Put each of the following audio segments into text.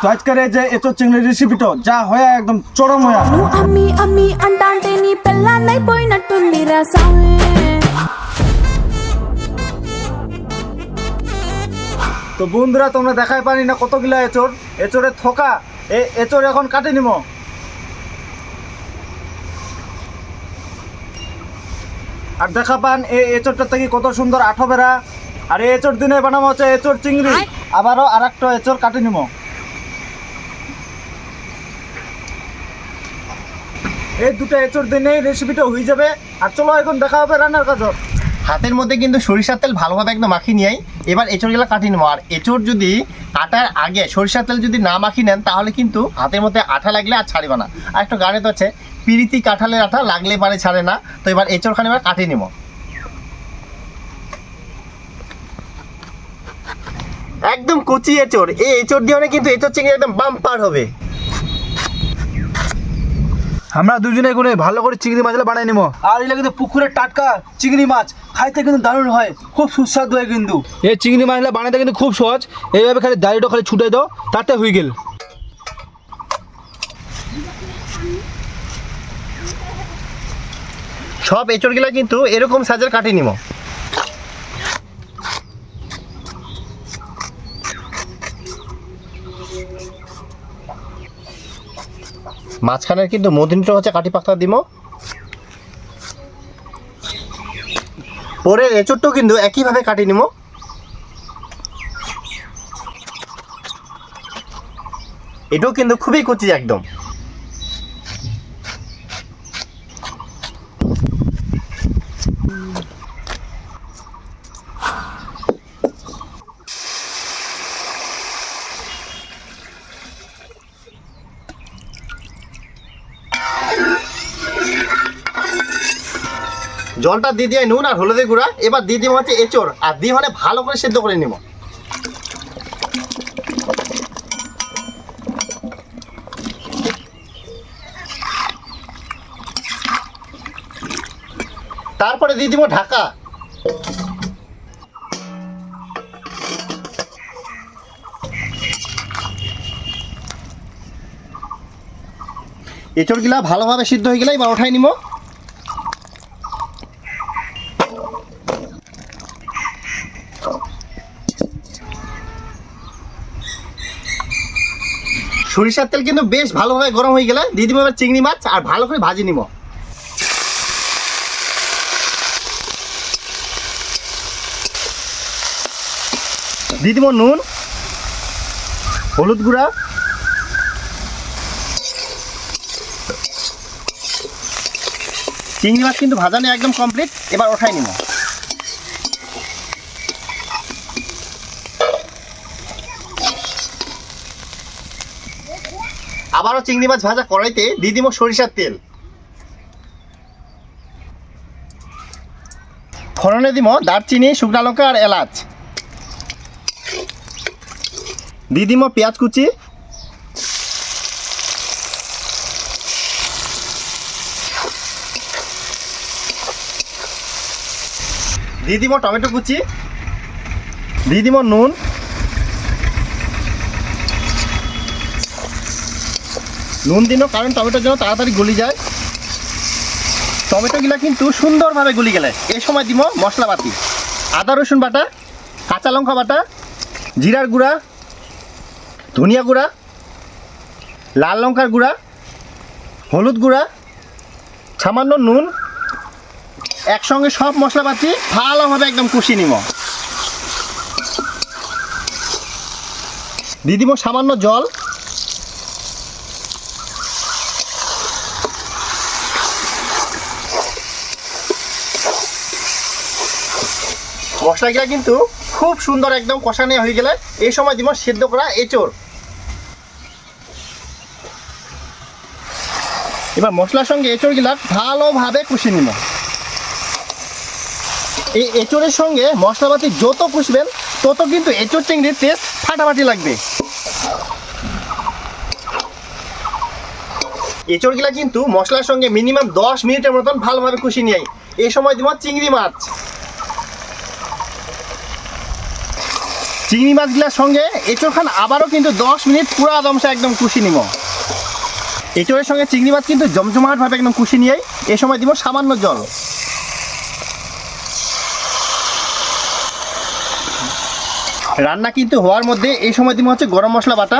তো আজকের এই যে এত চিংড়ি রেসিপিটা যা হয়ে একদম চরম হয়ে నువ్వు అమ్మి అమ్మి అంటాంటే నీ పెళ్ళాన్నైపోయినట్టుంది రసం তো বন্ধুরা তোমরা দেখাই পারি না কতগুলা এচোর এচোরের থোকা এ এচোর এখন কাটে নিব আর দেখা পান এই এচোরটা থেকে কত সুন্দর আঠো বেড়া আর এই এচোর দিনে বানাবো হচ্ছে এচোর চিংড়ি আবারও আর একটা এচোর কাটে নিব এই দুটো এচোর দিনেই রেসিপিটা হয়ে যাবে। আর চলো এখন দেখা হবে রান্নার কাজ হাতের মধ্যে কিন্তু সরিষার তেল ভালোভাবে একদম মাখিয়ে নিয়ে এবার এঁচড়গুলো কাটিয়ে নেব। আর এঁচড় যদি কাটার আগে সরিষার তেল যদি না মাখিয়ে নেন, তাহলে কিন্তু হাতের মধ্যে আঠা লাগলে আর ছাড়বে না। আর একটা গানে তো আছে, পিরিতি কাঁঠালের আঠা লাগলে পারে ছাড়ে না। তো এবার এঁচড়খানে এবার কাটিয়ে নেব। একদম কচি এঁচড়। এই এঁচড় দিয়ে কিন্তু এঁচড় চিংড়ি একদম বাম্পার হবে। আমরা দুজনে করে ভালো করে চিংড়ি মাছগুলো বানাই নিবো আর এগুলো কিন্তু পুকুরের টাটকা চিংড়ি মাছ, খাইতে কিন্তু দারুণ হয়, খুব সুস্বাদু হয় কিন্তু। এই চিংড়ি মাছগুলো বানাইতে কিন্তু খুব সহজ, এইভাবে খালি দাড়িটা খালি ছুটে দাও, তাতে হয়ে গেল। সব এঁচড়গুলো কিন্তু এরকম সাজের কাটিয়ে নিব মাঝখানের কিন্তু মধুনিটা হচ্ছে কাঠি পাকটা দিব পরে এচুরটাও কিন্তু একইভাবে কাটি নিব এটাও কিন্তু খুবই কুচি একদম। জলটা দিয়ে দিয়ে নুন আর হলুদের গুঁড়া, এবার দিয়ে দিব হচ্ছে এঁচড়, আর দিয়ে মানে ভালো করে সেদ্ধ করে নিব। তারপরে দিয়ে দিব ঢাকা। এঁচড়গুলা ভালোভাবে সিদ্ধ হয়ে গেলে এবার ওঠাই নিব। সরিষার তেল কিন্তু বেশ ভালোভাবে গরম হয়ে গেলে দিয়ে দিব চিংড়ি মাছ আর ভালো করে ভাজি নিব। দিয়ে দিব নুন, হলুদ গুঁড়া চিংড়ি মাছ কিন্তু ভাজানো একদম কমপ্লিট এবার ওঠাই নিব আবারও চিংড়ি মাছ ভাজা কড়াইতে দিয়ে দিব সরিষার তেল। ফোড়নে দিব দারচিনি, শুকনা লঙ্কা আর এলাচ। দিয়ে দিব পেঁয়াজ কুচি দিয়ে দিব টমেটো কুচি, দিয়ে দিব নুন। নুন দিন কারণ টমেটোর জন্য তাড়াতাড়ি গলি যায়। টমেটোগুলো কিন্তু সুন্দরভাবে গলি গেলে। এই সময় দিব মশলাপাতি। আদা, রসুন বাটা, কাঁচা লঙ্কা বাটা, জিরার গুঁড়া, ধনিয়া গুঁড়া, লাল লঙ্কার গুঁড়া, হলুদ গুঁড়া, সামান্য নুন একসঙ্গে সব মশলাপাতি ভালোভাবে একদম কষিয়ে নিব। দিয়ে সামান্য জল। মশলাগুলো কিন্তু খুব সুন্দর একদম কষানো হয়ে গেলে এই সময় দিব সেদ্ধ করা এঁচড়। এবার মশলার সঙ্গে এঁচড়গুলা ভালোভাবে কষিয়ে নিব। এই এঁচড়ের সঙ্গে মশলাপাতি যত কষবেন, তত কিন্তু এঁচড় চিংড়ির টেস্ট ফাটাফাটি লাগবে। এঁচড়গুলা কিন্তু মশলার সঙ্গে মিনিমাম দশ মিনিটের মতন ভালোভাবে কষিয়ে নিয়ে এই সময় দিব চিংড়ি মাছ। চিংড়ি মাছগুলোর সঙ্গে এঁচড় খান আবারও কিন্তু দশ মিনিট পুরো দমসা একদম কুশি নিব। এঁচড়ের সঙ্গে চিংড়ি মাছ কিন্তু জমজমাটভাবে একদম কুশি নিয়ে এ সময় দিব সামান্য জল। রান্না কিন্তু হওয়ার মধ্যে এই সময় দিব হচ্ছে গরম মশলা বাটা।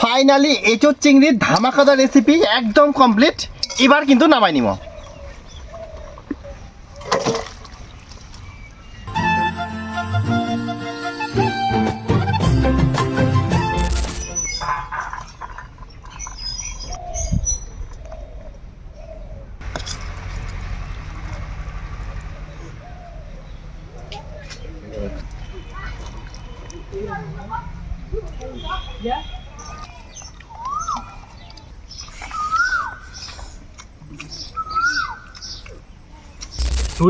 ফাইনালি এঁচোর চিংড়ির ধামাকাদার রেসিপি একদম কমপ্লিট এবার কিন্তু নামাই নিব। তো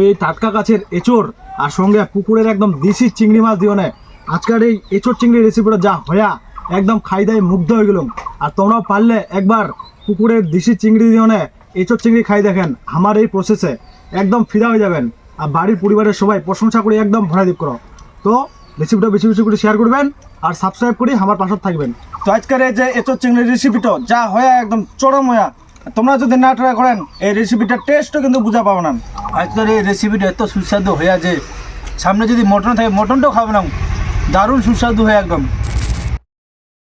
এই টাটকা গাছের এঁচড় আর সঙ্গে পুকুরের একদম দেশি চিংড়ি মাছ দিও না। আজকের এই এঁচড় চিংড়ি রেসিপিটা যা হয়া, একদম খাই দাই মুগ্ধ হয়ে গেলাম। আর তোমরাও পারলে একবার পুকুরের দেশি চিংড়ি দিও না, এঁচড় চিংড়ি খাই দেখেন আমার এই প্রসেসে একদম ফিদা হয়ে যাবেন। আর বাড়ির পরিবারের সবাই প্রশংসা করে একদম ভরা দিব করো। তো রেসিপিটা বেশি বেশি করে শেয়ার করবেন আর সাবস্ক্রাইব করে আমার পাশে থাকবেন। তো আজকের এই যে এত চিংড়ির রেসিপিটা যা হয়া একদম চরম হয়া তোমরা যদি না ট্রাই করেন, এই রেসিপিটার টেস্টও কিন্তু বুঝা পাবো না। আজকের এই রেসিপিটা এত সুস্বাদু হয়ে যে, সামনে যদি মটন থাকে মটনটাও খাবে না, দারুণ সুস্বাদু হয় একদম।